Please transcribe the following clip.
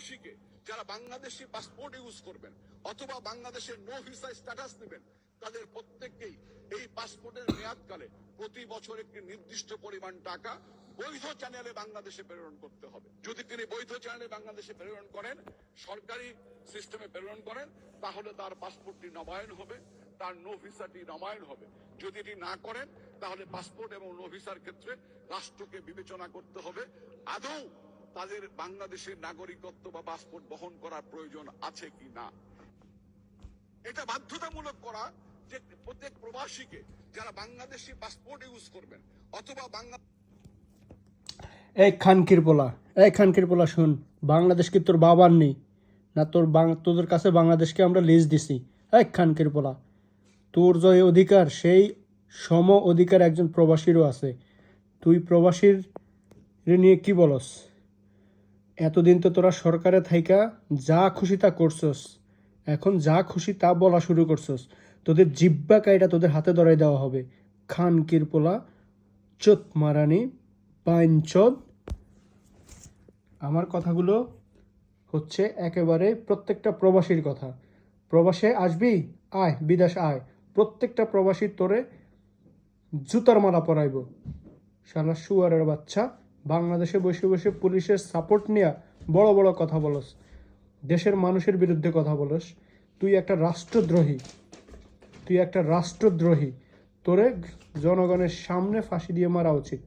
প্রবাসীকে যারা Bangladeshi passport use করবেন অথবা বাংলাদেশের নো ভিসা স্ট্যাটাস নেবেন, তাদের প্রত্যেককেই এই পাসপোর্টের মেয়াদকালে প্রতি বছর একটি নির্দিষ্ট পরিমাণ টাকা বৈধ চ্যানেলে বাংলাদেশে প্রেরণ করতে হবে। যদি তিনি বৈধ চ্যানেলে বাংলাদেশে প্রেরণ করেন, সরকারি সিস্টেমে প্রেরণ করেন, তাহলে তার পাসপোর্টটি নবায়ন হবে, তার নো ভিসাটি নবায়ন হবে। যদি এটি না করেন, তাহলে পাসপোর্ট এবং নো ভিসার ক্ষেত্রে রাষ্ট্রকে বিবেচনা করতে হবে। আদৌ তাদের বাংলাদেশের নাগরিকত্ব বা পাসপোর্ট বহন করার প্রয়োজন আছে কি না? এটা বাধ্যতামূলক করা যে প্রত্যেক প্রবাসীকে যারা বাংলাদেশি পাসপোর্ট ইউজ করবেন অথবা বাংলা এই খানকির পোলা এই খানকির পোলা শুন, বাংলাদেশ কি তোর বাবার নেই? না তোর তোদের কাছে বাংলাদেশকে আমরা লিজ দিছি? এক খানকির পোলা তোর যে অধিকার, সেই সম অধিকার একজন প্রবাসীরও আছে। তুই প্রবাসীর নিয়ে কি বলস? এতদিন তো তোরা সরকারে থাইকা যা খুশি তা করছস। এখন যা খুশি তা বলা শুরু করছস। তোদের জিব্বা কাইটা তোদের হাতে ধরাই দেওয়া হবে। খান পোলা চোত মারানি, পাইনচদ। আমার কথাগুলো হচ্ছে একেবারে প্রত্যেকটা প্রবাসীর কথা। প্রবাসে আসবি? আয়, বিদেশ আয়। প্রত্যেকটা প্রবাসীর তোরে জুতার মালা পরাইব। শালা শুয়ারের বাচ্চা। বাংলাদেশে বসে বসে পুলিশের সাপোর্ট নিয়ে বড় বড় কথা বলস, দেশের মানুষের বিরুদ্ধে কথা বলস। তুই একটা রাষ্ট্রদ্রোহী, তুই একটা রাষ্ট্রদ্রোহী, তোরে জনগণের সামনে ফাঁসি দিয়ে মারা উচিত।